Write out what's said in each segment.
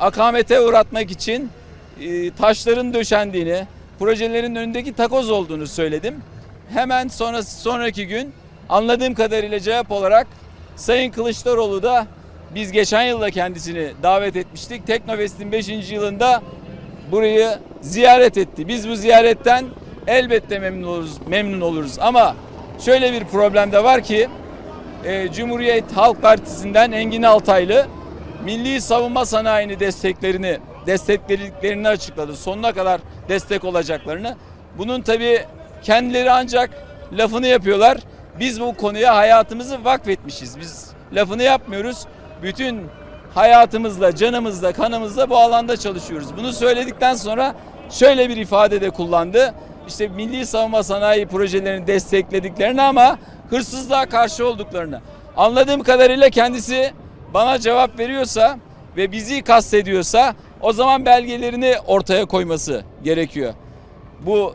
akamete uğratmak için e, taşların döşendiğini, projelerin önündeki takoz olduğunu söyledim. Hemen sonra sonraki gün anladığım kadarıyla cevap olarak Sayın Kılıçdaroğlu da biz geçen yılda kendisini davet etmiştik. Teknofest'in 5. yılında burayı ziyaret etti. Biz bu ziyaretten elbette memnun oluruz, memnun oluruz. Ama şöyle bir problem de var ki e, Cumhuriyet Halk Partisi'nden Engin Altaylı milli savunma sanayini desteklerini desteklediklerini açıkladı. Sonuna kadar destek olacaklarını. Bunun tabi kendileri ancak lafını yapıyorlar. Biz bu konuya hayatımızı vakfetmişiz. Biz lafını yapmıyoruz. Bütün hayatımızla, canımızla, kanımızla bu alanda çalışıyoruz. Bunu söyledikten sonra şöyle bir ifade de kullandı. İşte milli savunma sanayi projelerini desteklediklerini ama hırsızlığa karşı olduklarını. Anladığım kadarıyla kendisi bana cevap veriyorsa ve bizi kastediyorsa o zaman belgelerini ortaya koyması gerekiyor. Bu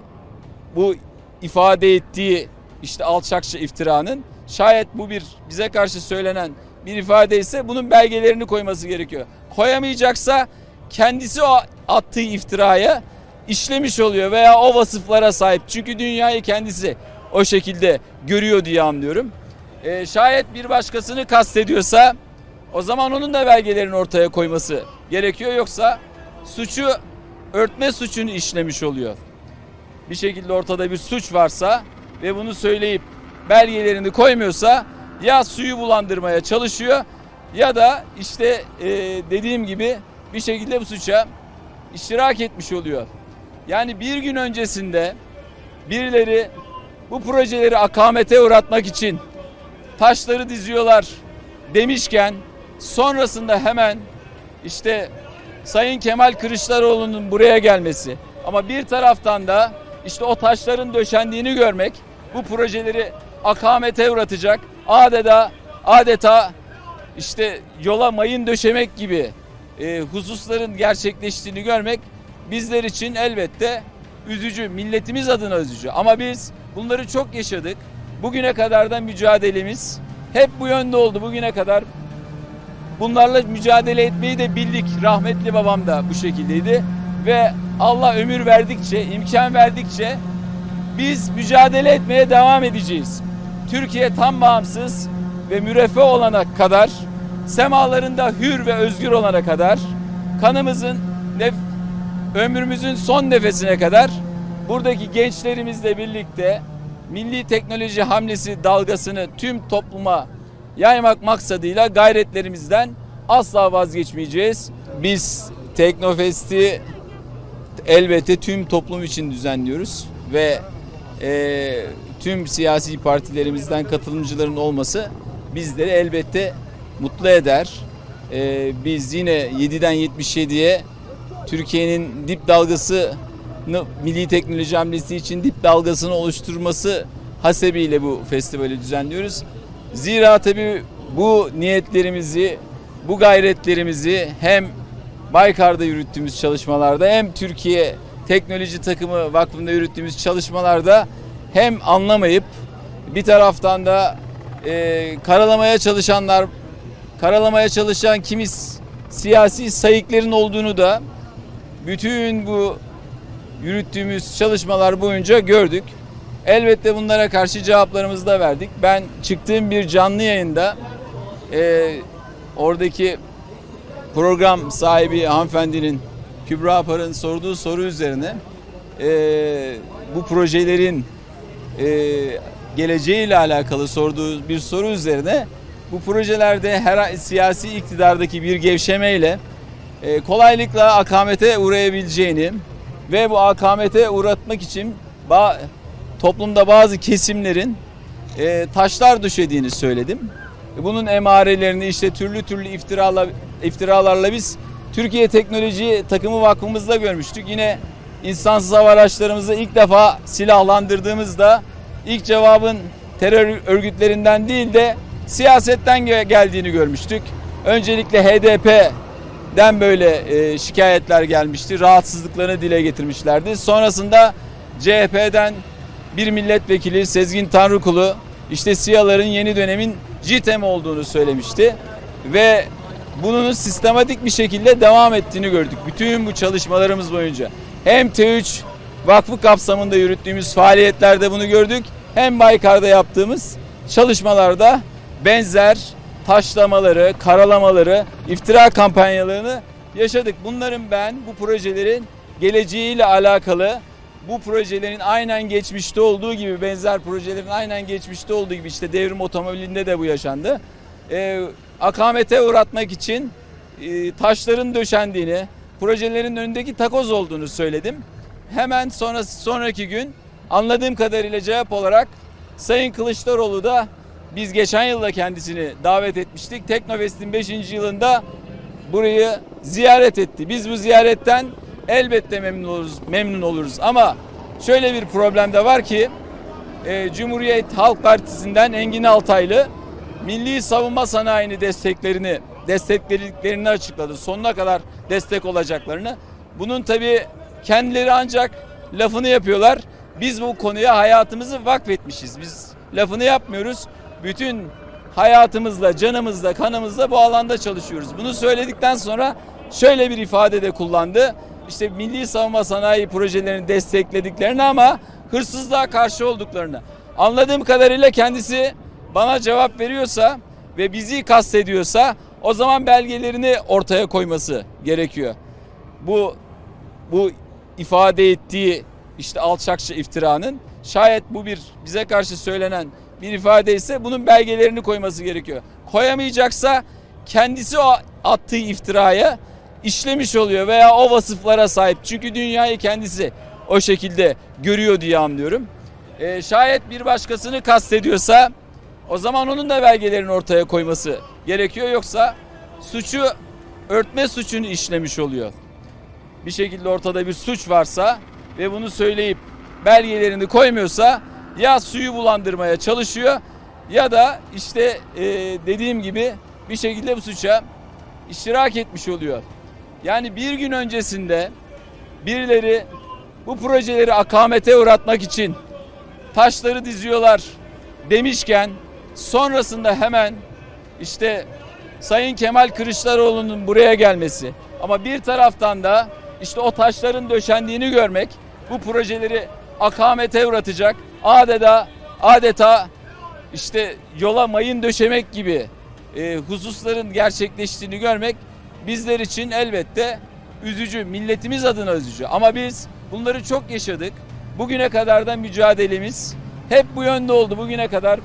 bu ifade ettiği işte alçakça iftiranın şayet bu bir bize karşı söylenen bir ifade ise bunun belgelerini koyması gerekiyor. Koyamayacaksa kendisi o attığı iftiraya işlemiş oluyor veya o vasıflara sahip. Çünkü dünyayı kendisi o şekilde görüyor diye anlıyorum. Ee, şayet bir başkasını kastediyorsa o zaman onun da belgelerini ortaya koyması gerekiyor. Yoksa suçu örtme suçunu işlemiş oluyor. Bir şekilde ortada bir suç varsa ve bunu söyleyip belgelerini koymuyorsa ya suyu bulandırmaya çalışıyor ya da işte e, dediğim gibi bir şekilde bu suça iştirak etmiş oluyor. Yani bir gün öncesinde birileri bu projeleri akamete uğratmak için taşları diziyorlar demişken sonrasında hemen işte Sayın Kemal Kılıçdaroğlu'nun buraya gelmesi ama bir taraftan da işte o taşların döşendiğini görmek bu projeleri akamete uğratacak adeta adeta işte yola mayın döşemek gibi e, hususların gerçekleştiğini görmek bizler için elbette üzücü, milletimiz adına üzücü. Ama biz bunları çok yaşadık. Bugüne kadar da mücadelemiz hep bu yönde oldu bugüne kadar. Bunlarla mücadele etmeyi de bildik. Rahmetli babam da bu şekildeydi. Ve Allah ömür verdikçe, imkan verdikçe biz mücadele etmeye devam edeceğiz. Türkiye tam bağımsız ve müreffeh olana kadar, semalarında hür ve özgür olana kadar, kanımızın, nef ömrümüzün son nefesine kadar buradaki gençlerimizle birlikte milli teknoloji hamlesi dalgasını tüm topluma yaymak maksadıyla gayretlerimizden asla vazgeçmeyeceğiz. Biz Teknofest'i elbette tüm toplum için düzenliyoruz ve e, tüm siyasi partilerimizden katılımcıların olması bizleri elbette mutlu eder. E, biz yine 7'den 77'ye Türkiye'nin dip dalgasını milli teknoloji hamlesi için dip dalgasını oluşturması hasebiyle bu festivali düzenliyoruz. Zira tabii bu niyetlerimizi, bu gayretlerimizi hem Baykar'da yürüttüğümüz çalışmalarda hem Türkiye Teknoloji Takımı Vakfı'nda yürüttüğümüz çalışmalarda hem anlamayıp bir taraftan da e, karalamaya çalışanlar, karalamaya çalışan kimis siyasi sayıkların olduğunu da bütün bu yürüttüğümüz çalışmalar boyunca gördük. Elbette bunlara karşı cevaplarımızı da verdik. Ben çıktığım bir canlı yayında e, oradaki program sahibi hanımefendinin Kübra Apar'ın sorduğu soru üzerine e, bu projelerin e, geleceğiyle alakalı sorduğu bir soru üzerine bu projelerde her siyasi iktidardaki bir gevşemeyle e, kolaylıkla akamete uğrayabileceğini ve bu akamete uğratmak için toplumda bazı kesimlerin e, taşlar düşediğini söyledim. E, Bunun emarelerini işte türlü türlü iftiralar, iftiralarla biz Türkiye Teknoloji Takımı Vakfımızda görmüştük. Yine insansız hava araçlarımızı ilk defa silahlandırdığımızda ilk cevabın terör örgütlerinden değil de siyasetten ge- geldiğini görmüştük. Öncelikle HDP'den böyle e, şikayetler gelmişti. Rahatsızlıklarını dile getirmişlerdi. Sonrasında CHP'den bir milletvekili Sezgin Tanrıkulu işte SİHA'ların yeni dönemin JITEM olduğunu söylemişti. Ve bunun sistematik bir şekilde devam ettiğini gördük. Bütün bu çalışmalarımız boyunca. Hem T3 Vakfı kapsamında yürüttüğümüz faaliyetlerde bunu gördük. Hem Baykar'da yaptığımız çalışmalarda benzer taşlamaları, karalamaları, iftira kampanyalarını yaşadık. Bunların ben bu projelerin geleceğiyle alakalı bu projelerin aynen geçmişte olduğu gibi benzer projelerin aynen geçmişte olduğu gibi işte devrim otomobilinde de bu yaşandı. Ee, akamete uğratmak için e, taşların döşendiğini, projelerin önündeki takoz olduğunu söyledim. Hemen sonra sonraki gün anladığım kadarıyla cevap olarak Sayın Kılıçdaroğlu da biz geçen yılda kendisini davet etmiştik. Teknofest'in 5. yılında burayı ziyaret etti. Biz bu ziyaretten elbette memnun oluruz, memnun oluruz. Ama şöyle bir problem de var ki e, Cumhuriyet Halk Partisi'nden Engin Altaylı milli savunma sanayini desteklerini desteklediklerini açıkladı. Sonuna kadar destek olacaklarını. Bunun tabi kendileri ancak lafını yapıyorlar. Biz bu konuya hayatımızı vakfetmişiz. Biz lafını yapmıyoruz. Bütün hayatımızla, canımızla, kanımızla bu alanda çalışıyoruz. Bunu söyledikten sonra şöyle bir ifade de kullandı. İşte milli savunma sanayi projelerini desteklediklerini ama hırsızlığa karşı olduklarını. Anladığım kadarıyla kendisi bana cevap veriyorsa ve bizi kastediyorsa o zaman belgelerini ortaya koyması gerekiyor. Bu bu ifade ettiği işte alçakça iftiranın şayet bu bir bize karşı söylenen bir ifade ise bunun belgelerini koyması gerekiyor. Koyamayacaksa kendisi o attığı iftiraya işlemiş oluyor veya o vasıflara sahip. Çünkü dünyayı kendisi o şekilde görüyor diye anlıyorum. Ee, şayet bir başkasını kastediyorsa o zaman onun da belgelerini ortaya koyması gerekiyor. Yoksa suçu örtme suçunu işlemiş oluyor. Bir şekilde ortada bir suç varsa ve bunu söyleyip belgelerini koymuyorsa ya suyu bulandırmaya çalışıyor ya da işte e, dediğim gibi bir şekilde bu suça iştirak etmiş oluyor. Yani bir gün öncesinde birileri bu projeleri akamete uğratmak için taşları diziyorlar demişken sonrasında hemen işte Sayın Kemal Kılıçdaroğlu'nun buraya gelmesi. Ama bir taraftan da işte o taşların döşendiğini görmek bu projeleri akamete uğratacak adeta adeta işte yola mayın döşemek gibi e, hususların gerçekleştiğini görmek bizler için elbette üzücü, milletimiz adına üzücü. Ama biz bunları çok yaşadık. Bugüne kadar da mücadelemiz hep bu yönde oldu. Bugüne kadar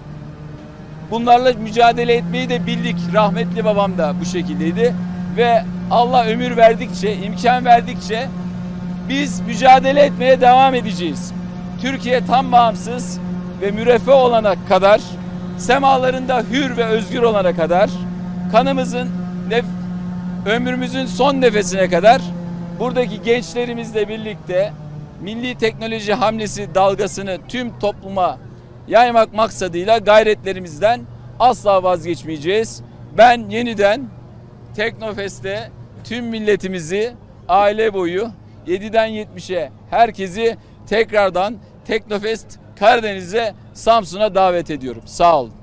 bunlarla mücadele etmeyi de bildik. Rahmetli babam da bu şekildeydi. Ve Allah ömür verdikçe, imkan verdikçe biz mücadele etmeye devam edeceğiz. Türkiye tam bağımsız ve müreffeh olana kadar, semalarında hür ve özgür olana kadar, kanımızın, ömrümüzün son nefesine kadar buradaki gençlerimizle birlikte milli teknoloji hamlesi dalgasını tüm topluma yaymak maksadıyla gayretlerimizden asla vazgeçmeyeceğiz. Ben yeniden Teknofest'te tüm milletimizi aile boyu 7'den 70'e herkesi tekrardan Teknofest Karadeniz'e Samsun'a davet ediyorum. Sağ olun.